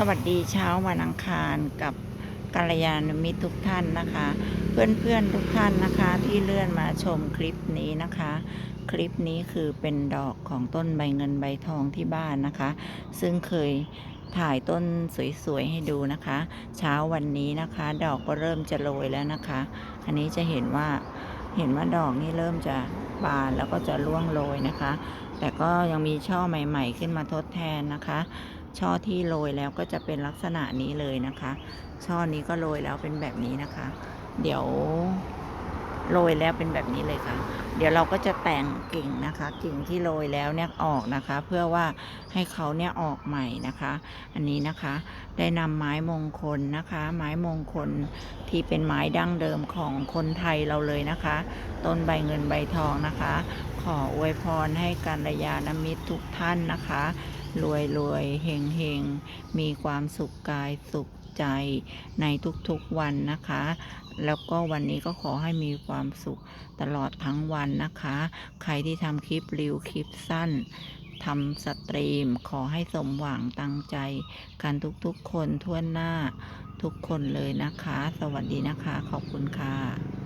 สวัสดีเช้าวันอังคารกับกัลยาณมิตรทุกท่านนะคะ เพื่อนๆทุกท่านนะคะที่เลื่อนมาชมคลิปนี้นะคะ คลิปนี้คือเป็นดอกของต้นใบเงินใบทองที่บ้านนะคะ ซึ่งเคยถ่ายต้นสวยๆให้ดูนะคะ เช้าวันนี้นะคะ ดอกก็เริ่มจะโรยแล้วนะคะ อันนี้จะเห็นว่าเห็นว่าดอกนี่เริ่มจะบานแล้วก็จะร่วงโรยนะคะ แต่ก็ยังมีช่อใหม่ ๆ ขึ้นมาทดแทนนะคะ ช่อที่โรยแล้วก็จะเป็นลักษณะนี้เลยนะคะ ช่อนี้ก็โรยแล้วเป็นแบบนี้นะคะ เดี๋ยว โรยแล้วเป็นแบบนี้เลยค่ะ เดี๋ยวเราก็จะแต่งกิ่งนะคะ กิ่งที่โรยแล้วเนี่ยออกนะคะ เพื่อว่าให้เขาเนี่ยออกใหม่นะคะ อันนี้นะคะได้นำไม้มงคลนะคะ ไม้มงคลที่เป็นไม้ดั้งเดิมของคนไทยเราเลยนะคะ ต้นใบเงินใบทองนะคะ ขออวยพรให้กัลยาณมิตรทุกท่านนะคะรวยรวยเฮงเฮงมีความสุขกายสุข ใจในทุกๆวันนะคะ แล้วก็วันนี้ก็ขอให้มีความสุขตลอดทั้งวันนะคะ ใครที่ทำคลิปรีวคลิปสั้นทำสตรีมขอให้สมหวังตั้งใจ กันทุกๆคนทั่วหน้าทุกคนเลยนะคะ สวัสดีนะคะ ขอบคุณค่ะ